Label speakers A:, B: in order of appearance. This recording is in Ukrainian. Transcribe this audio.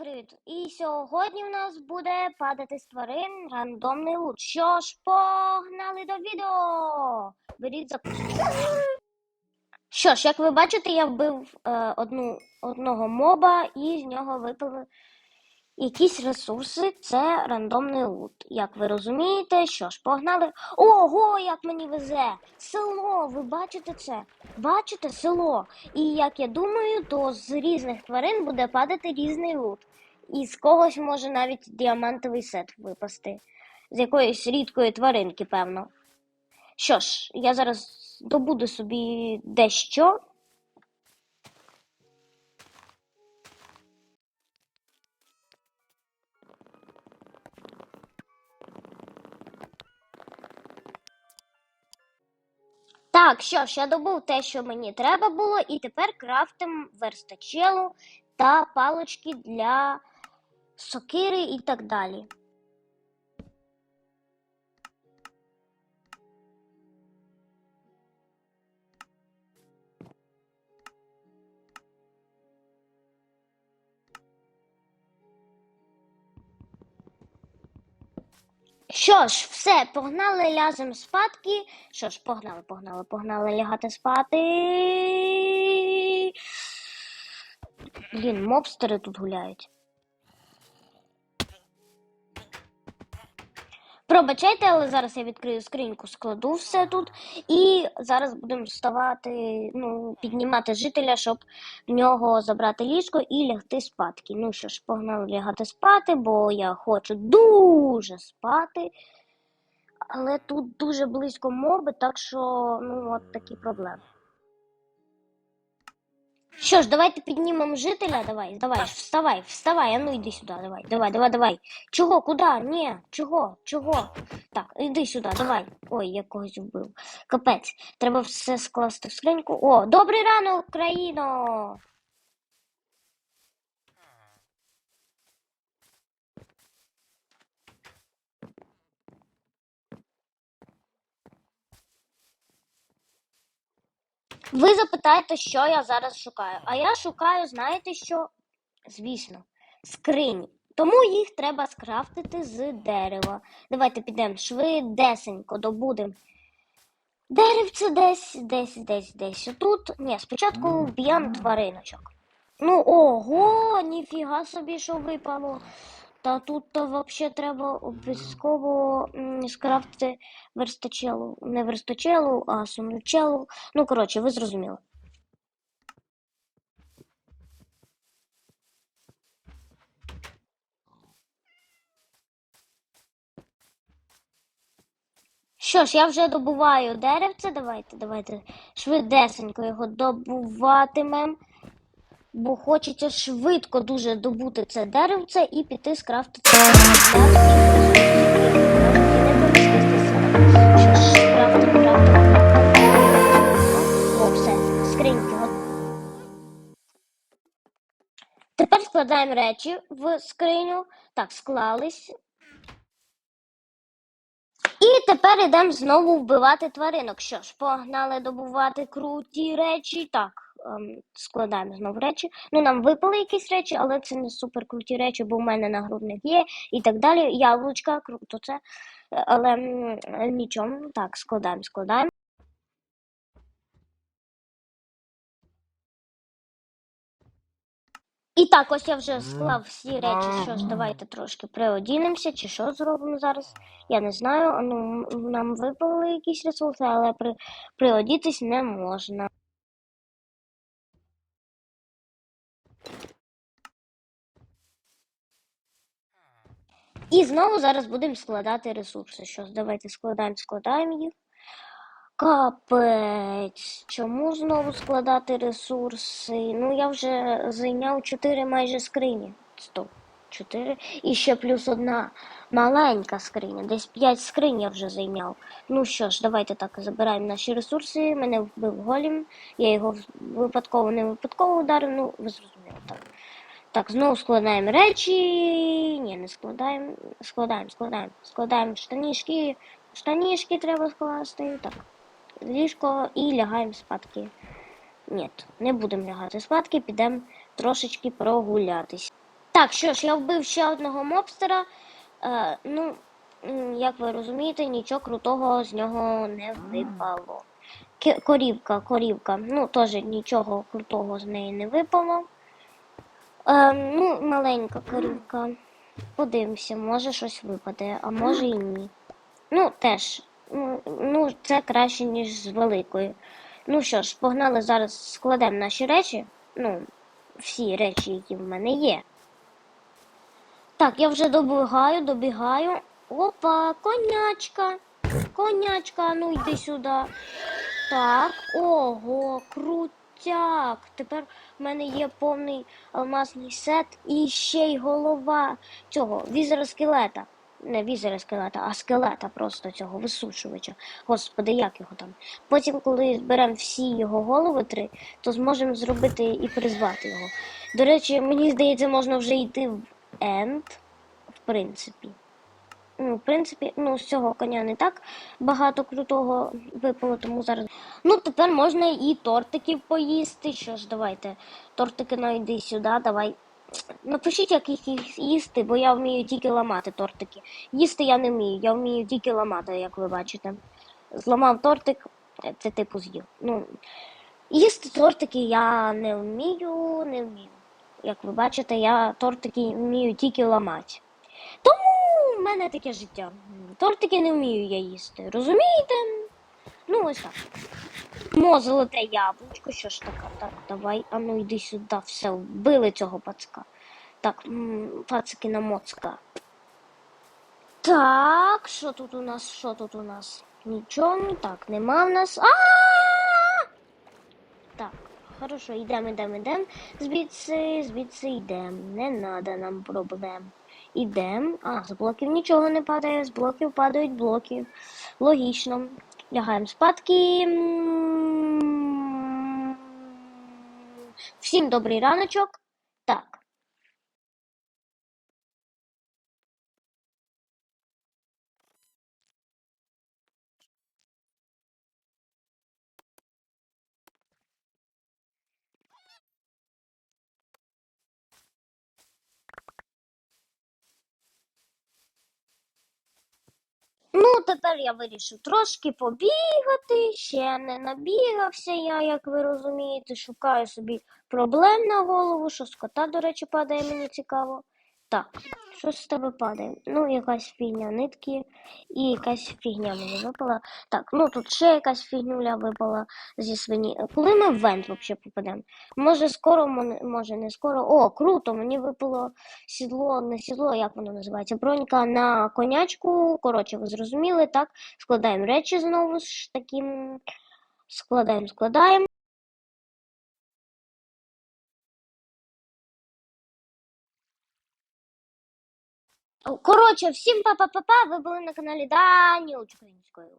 A: привіт! І сьогодні в нас буде падати з тварин рандомний лут. Що ж, погнали до відео! Беріть запуск. Що ж, як ви бачите, я вбив е, одну, одного моба і з нього випили якісь ресурси. Це рандомний лут. Як ви розумієте, що ж, погнали. Ого, як мені везе! Село! Ви бачите це? Бачите село? І як я думаю, то з різних тварин буде падати різний лут. І з когось може навіть діамантовий сет випасти. З якоїсь рідкої тваринки, певно. Що ж, я зараз добуду собі дещо. Так, що ж, я добув те, що мені треба було, і тепер крафтим верстачелу та палочки для сокири і так далі. Що ж, все, погнали ляжемо спадки. Що ж, погнали, погнали, погнали лягати спати. Блін, мобстери тут гуляють. Пробачайте, але зараз я відкрию скриньку, складу все тут. І зараз будемо вставати, ну, піднімати жителя, щоб в нього забрати ліжко і лягти спадки. Ну що ж, погнали лягати спати, бо я хочу дуже спати. Але тут дуже близько моби, так що, ну, от такі проблеми. Що ж, давайте піднімемо жителя. Давай, давай, вставай, вставай, а ну йди сюди, давай, давай, давай, давай. Чого, куди? Ні, чого, чого? Так, іди сюди, давай. Ой, я когось вбив. Капець, треба все скласти в скриньку. О, добрий ранок, Україно! Ви запитаєте, що я зараз шукаю. А я шукаю, знаєте що? Звісно, скрині. Тому їх треба скрафтити з дерева. Давайте підемо швидесенько добудемо. Деревце десь, десь, десь, десь. Отут. Ні, спочатку вб'ємо твариночок. Ну, ого, ніфіга собі, що випало. Та тут то взагалі треба обов'язково м, скрафтити верстачелу. Не верстачелу, а сумночелу. Ну, коротше, ви зрозуміли. Що ж, я вже добуваю деревце. Давайте, давайте швидесенько його добуватимем. Бо хочеться швидко дуже добути це деревце і піти скрафтити. О, все, скриньки. Тепер складаємо речі в скриню. Так, склались. І тепер йдемо знову вбивати тваринок. Що ж, погнали добувати круті речі. Так, ем, складаємо знову речі. Ну, нам випали якісь речі, але це не супер круті речі, бо в мене нагрудник є і так далі. Яблучка, круто це. Але нічого. Так, складаємо, складаємо. І так, ось я вже склав всі речі. Що ж, давайте трошки приодінемося, чи що зробимо зараз. Я не знаю. Ну, нам випали якісь ресурси, але при, приодітись не можна. І знову зараз будемо складати ресурси. Що давайте складаємо, складаємо їх. Капець, чому знову складати ресурси? Ну, я вже зайняв 4 майже скрині. Стоп, 4. І ще плюс одна маленька скриня. Десь 5 скринь я вже зайняв. Ну що ж, давайте так забираємо наші ресурси. Мене вбив голім. Я його випадково не випадково ударив. Ну, ви зрозуміли так. Знову складаємо речі. Ні, не складаємо. Складаємо, складаємо. Складаємо штанішки. Штанішки треба скласти. Так. Ліжко і лягаємо спадки. Ні, не будемо лягати спадки, підемо трошечки прогулятись. Так, що ж, я вбив ще одного мобстера. Е, ну, як ви розумієте, нічого крутого з нього не випало. Корівка, корівка. Ну, теж нічого крутого з неї не випало. Е, ну, маленька корівка. Подивимося, може щось випаде, а може і ні. Ну, теж. Ну, це краще, ніж з великою. Ну що ж, погнали зараз складемо наші речі. Ну, всі речі, які в мене є. Так, я вже добігаю, добігаю. Опа, конячка. Конячка, ну йди сюди. Так, ого, крутяк. Тепер в мене є повний алмазний сет і ще й голова цього візера скелета. Не візера скелета, а скелета просто цього висушувача. Господи, як його там. Потім, коли зберемо всі його голови три, то зможемо зробити і призвати його. До речі, мені здається, можна вже йти в Енд, в принципі. Ну, в принципі, ну, з цього коня не так багато крутого випало, тому зараз. Ну, тепер можна і тортиків поїсти. Що ж, давайте. Тортики найди сюди, давай. Напишіть, як їх їсти, бо я вмію тільки ламати тортики. Їсти я не вмію, я вмію тільки ламати, як ви бачите. Зламав тортик, це типу з'їв. Ну, їсти тортики я не вмію, не вмію. Як ви бачите, я тортики вмію тільки ламати. Тому в мене таке життя. Тортики не вмію я їсти. Розумієте? Ну, ось так. Мо золоте яблучко, що ж таке? Так, давай, а ну йди сюди, все, вбили цього пацка. Так, пацики на моцка. Так, що тут у нас? Що тут у нас? Нічого, ну так, нема в нас. А! Так, хорошо, йдемо, йдемо, йдемо. Звідси, звідси йдемо. Не надо нам проблем. Ідемо. А, з блоків нічого не падає, з блоків падають блоки. Логічно. Лягаємо спадки. Всім добрий раночок. Так. Ну, тепер я вирішив трошки побігати, ще не набігався я, як ви розумієте, шукаю собі проблем на голову, що з кота, до речі, падає, мені цікаво. Так, що з тебе падає? Ну, якась фігня нитки і якась фігня мені випала. Так, ну тут ще якась фігнюля випала зі свині. Коли ми в вент взагалі попадемо? Може скоро, може не скоро. О, круто, мені випало сідло, не сідло, як воно називається? Бронька на конячку. Коротше, ви зрозуміли, так? Складаємо речі знову ж таким. Складаємо, складаємо. Коротше, всім па-па-па-па, ви були на каналі Дані Українською.